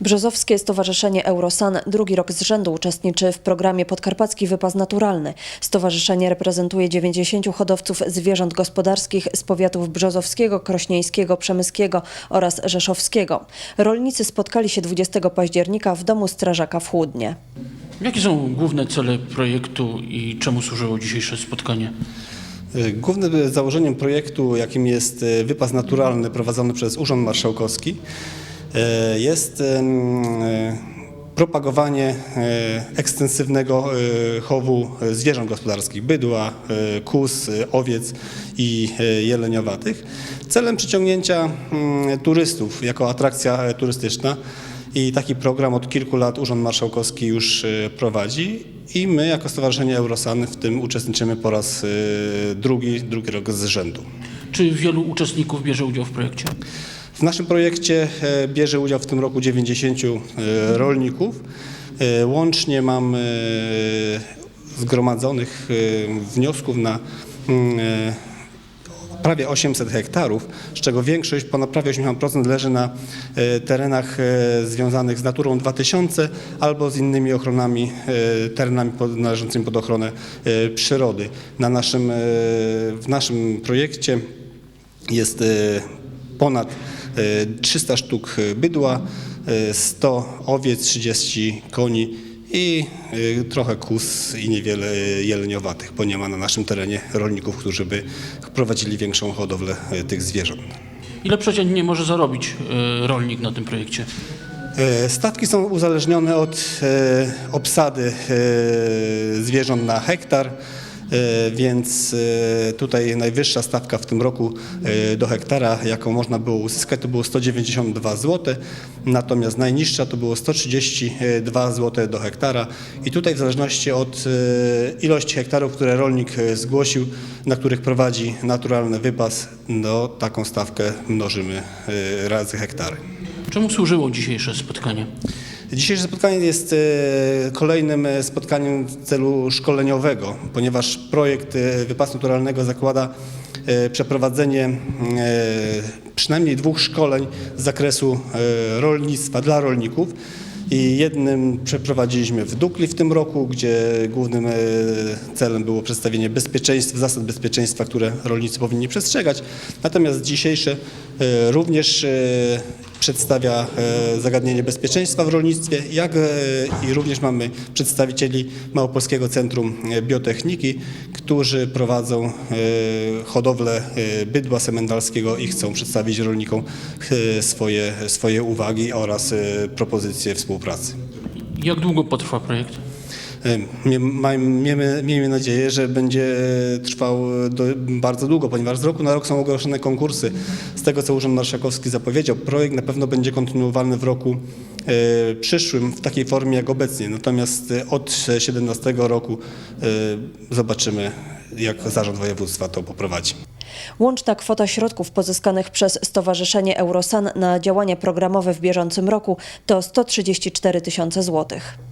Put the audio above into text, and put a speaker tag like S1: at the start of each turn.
S1: Brzozowskie Stowarzyszenie Eurosan drugi rok z rzędu uczestniczy w programie Podkarpacki Wypas Naturalny. Stowarzyszenie reprezentuje 90 hodowców zwierząt gospodarskich z powiatów brzozowskiego, krośnieńskiego, przemyskiego oraz rzeszowskiego. Rolnicy spotkali się 20 października w domu strażaka w Chłódnie.
S2: Jakie są główne cele projektu i czemu służyło dzisiejsze spotkanie?
S3: Głównym założeniem projektu, jakim jest e, wypas naturalny prowadzony przez Urząd Marszałkowski, e, jest em, e, propagowanie e, ekstensywnego e, chowu e, zwierząt gospodarskich, bydła, e, kóz, e, owiec i e, jeleniowatych, celem przyciągnięcia mm, turystów jako atrakcja e, turystyczna. I taki program od kilku lat Urząd Marszałkowski już e, prowadzi i my jako Stowarzyszenie Eurosan w tym uczestniczymy po raz e, drugi, drugi rok z rzędu.
S2: Czy wielu uczestników bierze udział w projekcie?
S3: W naszym projekcie e, bierze udział w tym roku 90 e, rolników. E, Łącznie mam e, zgromadzonych wniosków na mm, prawie 800 hektarów, z czego większość, ponad prawie 80% leży na terenach związanych z Naturą 2000 albo z innymi ochronami, terenami należącymi pod ochronę przyrody. Na naszym, w naszym projekcie jest ponad 300 sztuk bydła, e, 100 owiec, 30 koni i e, trochę kóz i niewiele jeleniowatych, bo nie ma na naszym terenie rolników, którzy by prowadzili większą hodowlę e, tych zwierząt.
S2: Ile przeciętnie może zarobić e, rolnik na tym projekcie?
S3: E, Stawki są uzależnione od e, obsady e, zwierząt na hektar, e, więc e, tutaj najwyższa stawka w tym roku e, do hektara, jaką można było uzyskać, to było 192 zł, natomiast najniższa to było 132 zł do hektara i tutaj w zależności od e, ilości hektarów, które rolnik e, zgłosił, na których prowadzi naturalny wypas, no taką stawkę mnożymy e, razy hektary.
S2: Czemu służyło dzisiejsze spotkanie?
S3: Dzisiejsze spotkanie jest e, kolejnym e, spotkaniem w celu szkoleniowego, ponieważ projekt e, Wypasu Naturalnego zakłada przeprowadzenie przynajmniej dwóch szkoleń z zakresu rolnictwa dla rolników. I jednym przeprowadziliśmy w Dukli w tym roku, gdzie głównym celem było przedstawienie bezpieczeństwa, zasad bezpieczeństwa, które rolnicy powinni przestrzegać. Natomiast dzisiejsze również przedstawia e, zagadnienie bezpieczeństwa w rolnictwie, jak e, i również mamy przedstawicieli Małopolskiego Centrum e, Biotechniki, którzy prowadzą hodowlę bydła semendalskiego i chcą przedstawić rolnikom swoje, swoje uwagi oraz propozycje współpracy.
S2: Jak długo potrwa projekt?
S3: Maj- Miejmy, miejmy nadzieję, że będzie trwał do, bardzo długo, ponieważ z roku na rok są ogłoszone konkursy. Z tego, co Urząd Marszałkowski zapowiedział, projekt na pewno będzie kontynuowany w roku przyszłym w takiej formie jak obecnie. Natomiast od 2017 roku zobaczymy, jak Zarząd Województwa to poprowadzi.
S1: Łączna kwota środków pozyskanych przez Stowarzyszenie Eurosan na działania programowe w bieżącym roku to 134 tysiące złotych.